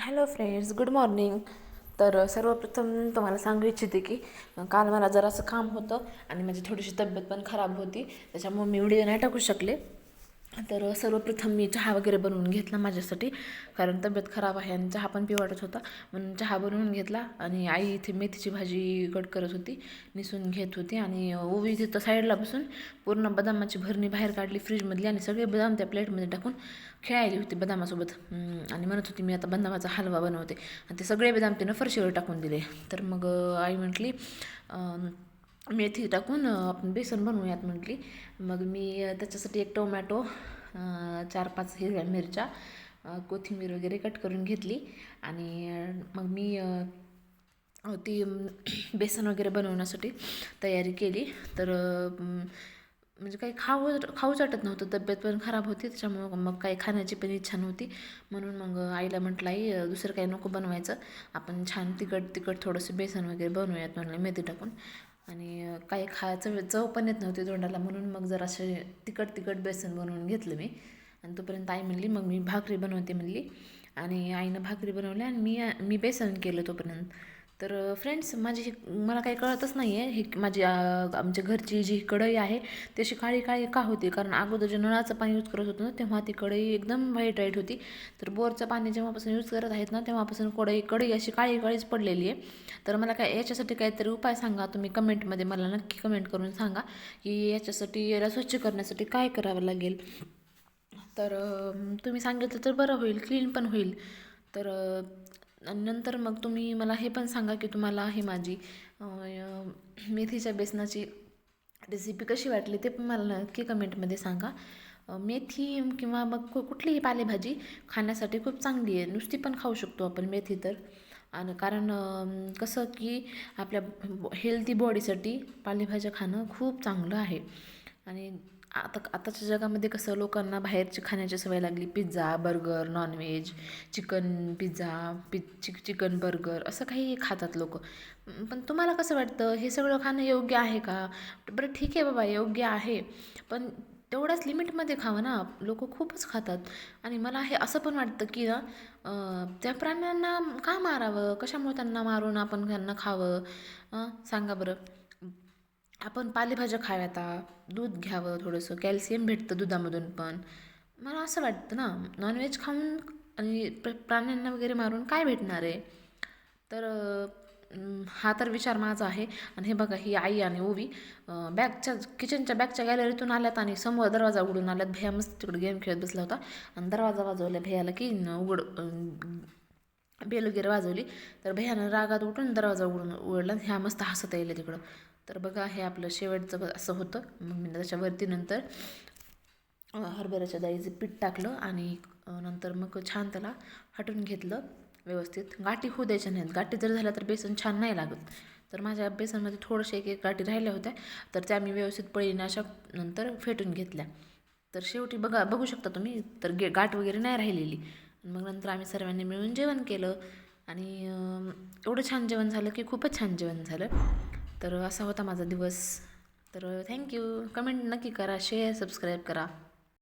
Hello friends good morning तर सर्वप्रथम तुम्हाला सांगू इच्छिते की काल मला जरासं काम होतं आणि माझी थोडीशी तब्येत पण खराब होती. त्याच्यामुळे मी व्हिडिओ नाही टाकू शकले. तर सर्वप्रथम मी चहा वगैरे बनवून घेतला माझ्यासाठी. कारण तब्येत खराब आहे आणि चहा पण पिवाटत होता. म्हणून चहा बनवून घेतला आणि आई इथे मेथीची भाजी कट करत होती. निसून घेत होती आणि ओवी तिथं साईडला बसून पूर्ण बदामाची भरणी बाहेर काढली फ्रीजमधली आणि सगळे बदाम त्या प्लेटमध्ये टाकून खेळायली होती बदामासोबत. आणि म्हणत होती मी आता बदामाचा हलवा बनवते. आणि ते सगळे बदाम तिनं फरशीवर टाकून दिले. तर मग आई म्हटली मेथी टाकून आपण बेसन बनवूयात म्हटली. मग मी त्याच्यासाठी एक टोमॅटो चार पाच हिरव्या मिरच्या कोथिंबीर वगैरे कट करून घेतली. आणि मग मी ती बेसन वगैरे बनवण्यासाठी तयारी केली. तर म्हणजे काही खाऊ खाऊच वाटत नव्हतं. तब्येत पण खराब होती त्याच्यामुळं मग काही खाण्याची पण इच्छा नव्हती. म्हणून मग आईला म्हटलं आई दुसरं काही नको बनवायचं. आपण छान तिखट तिखट थोडंसं बेसन वगैरे बनवूयात म्हणलं मेथी टाकून. आणि काही खायचं म्हणजे चव पण येत नव्हती तोंडाला म्हणून मग जर असे तिखट तिखट बेसन बनवून घेतलं मी. आणि तोपर्यंत आई म्हणली मग मी भाकरी बनवते म्हणली. आणि आईनं भाकरी बनवली आणि मी मी बेसन केलं तोपर्यंत. तर फ्रेंड्स माझी ही मला काही कळतच नाही आहे ही माझी आमच्या घरची जी कढई आहे ती अशी काळी काळी का होती? कारण अगोदर जे नळाचं पाणी यूज करत होतो ना तेव्हा ती कढई एकदम व्हाईट व्हाईट होती. तर बोरचं पाणी जेव्हापासून यूज करत आहेत ना तेव्हापासून कढई कढई अशी काळी काळीच पडलेली आहे. तर मला काय याच्यासाठी काहीतरी उपाय सांगा? तुम्ही कमेंटमध्ये मला नक्की कमेंट करून सांगा की याच्यासाठी याला स्वच्छ करण्यासाठी काय करावं लागेल? तर तुम्ही सांगितलं तर बरं होईल क्लीन पण होईल. तर नंतर मग तुम्ही मला हे पण सांगा की तुम्हाला हे माझी मेथीच्या बेसनाची रेसिपी कशी वाटली ते पण मला नक्की कमेंटमध्ये सांगा. मेथी किंवा मग कुठलीही पालेभाजी खाण्यासाठी खूप चांगली आहे. नुसती पण खाऊ शकतो आपण मेथी तर. आणि कारण कसं की आपल्या हेल्दी बॉडीसाठी पालेभाज्या खाणं खूप चांगलं आहे. आणि आता आताच्या जगामध्ये कसं लोकांना बाहेरची खाण्याची सवय लागली. Pizza burger non veg chicken pizza पि चिक चिकन बर्गर असं काही खातात लोक. पण तुम्हाला कसं वाटतं? हे सगळं खाणं योग्य आहे का? बरं ठीक आहे बाबा योग्य आहे. पण तेवढ्याच लिमिटमध्ये खावं ना. लोक खूपच खातात. आणि मला हे असं पण वाटतं की ना त्या प्राण्यांना का मारावं? कशामुळे त्यांना मारून आपण त्यांना खावं? सांगा बरं. आपण पालेभाज्या खाव्याता दूध घ्यावं थोडंसं कॅल्शियम भेटतं दुधामधून पण. मला असं वाटतं ना नॉनव्हेज खाऊन आणि प्र प्राण्यांना वगैरे मारून काय भेटणार आहे? तर हा तर विचार माझा आहे. आणि हे बघा ही आई आणि ओवी बॅगच्या किचनच्या बॅगच्या गॅलरीतून आल्यात आणि समोर दरवाजा उघडून आल्यात. भैया मस्त तिकडे गेम खेळत बसला होता. आणि दरवाजा वाजवला भैयाला की उघड बेल वगैरे वाजवली. तर भैयानं रागात उठून दरवाजा उघडून उघडला ह्या मस्त हसत येईल तिकडं. तर बघा हे आपलं शेवटचं असं होतं. मग मी त्याच्यावरती नंतर हरभऱ्याच्या डाळीचं पीठ टाकलं आणि नंतर मग छान त्याला हटवून घेतलं व्यवस्थित. गाठी होऊ द्यायच्या नाहीत. गाठी जर झाल्या तर बेसन छान नाही लागत. तर माझ्या बेसनमध्ये थोडंशा एक एक गाठी राहिल्या होत्या. तर त्या मी व्यवस्थित पळीने अशा नंतर फेटून घेतल्या. तर शेवटी बघा बघू शकता तुम्ही तर गे गाठ वगैरे नाही राहिलेली. मग नंतर आम्ही सर्वांनी मिळून जेवण केलं. आणि एवढं छान जेवण झालं की खूपच छान जेवण झालं. तर असा होता माझा दिवस. तर थँक्यू कमेंट नक्की करा शेअर सबस्क्राईब करा.